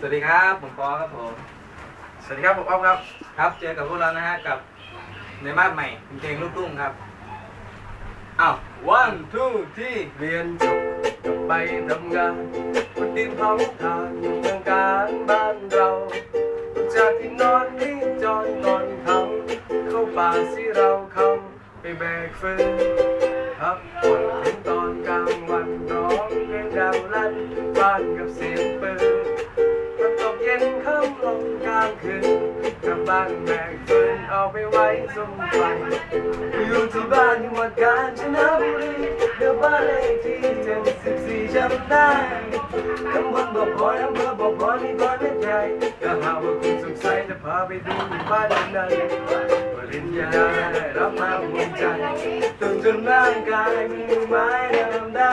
สวัสดีครับผมปอครับผม สวัสดีครับผมอ้อมครับ ครับเจอกับพวกเรานะฮะกับในบ้านใหม่เพลงลูกทุ่งครับอ้าว one two three เรียนจบกลับไปทำงานบนดินเผาทานอยู่เมืองการบ้านเราจากที่นอนที่จอนตอนเขาเข้าป่าสิเราเขาไปแบกฟืนพักผ่อนถึงตอนกลางวันร้องเพลงดังลั่นบ้านกับเสียงปืนตอ นตกเย็นค่ำลงกลางคืนกลับบ้านแบกฟืนเอาไปไว้สมไฟอยู่ที่บ้านจังหวัดกาญจนบุรีเดี๋ยวบ้านเลขที่เจ็ดสิบสี่จำได้ตำบลบอกพอยอำเภอบอกพอยมีบ้านไม่ใหญ่ถ้าหาว่าคุณสงสัยจะพาไปดูบ้านนั้นปริญญาได้รับมาภูมิใจตึงจนร่างกายมีไม้เดิมได้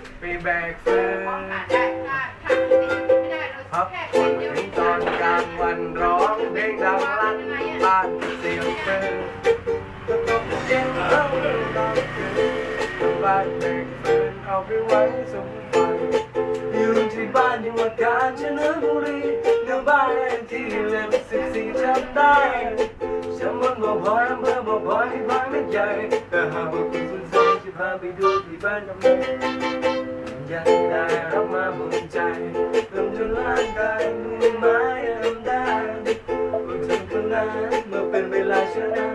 านานจะบอกให้เขารู้กันแบกเสื้อรบ้านเราจากที่น้องจอดก่อนเขาเข้าป่าที่เราเข้าไปแบกฟืนพักผ่อนถึงตอนกลางวันร้องเพลงดังลั่นบ้านเสียงเปืนตกเย็นเข้าตอนคืนบ้านแบกเฟืนเอาไปไว้สมไฟอยู่ที่บ้านจังหวัดกาญจนบุรีเดี๋ยวบ้านที่เล็บสิบสี่จำได้ฉันมันบอกพอยอำเภอบอกพอที่บ้านไม่ใหญ่แต่หากว่าคุณสนใจจะพาไปดูที่บ้านกำนัน ยังได้รับมาบุญใจเริ่มจนร่างกายมือไม้ทำได้อดทนคนนั้นเมื่อเป็นเวลาชนะ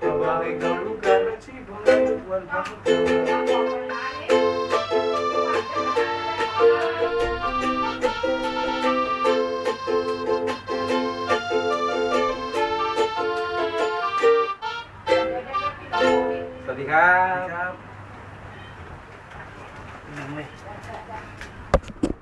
ก็บอกให้เขารู้กันว่าชีวิตผมนั้นทุกวันพักอนสวัสดีครับ mình. you.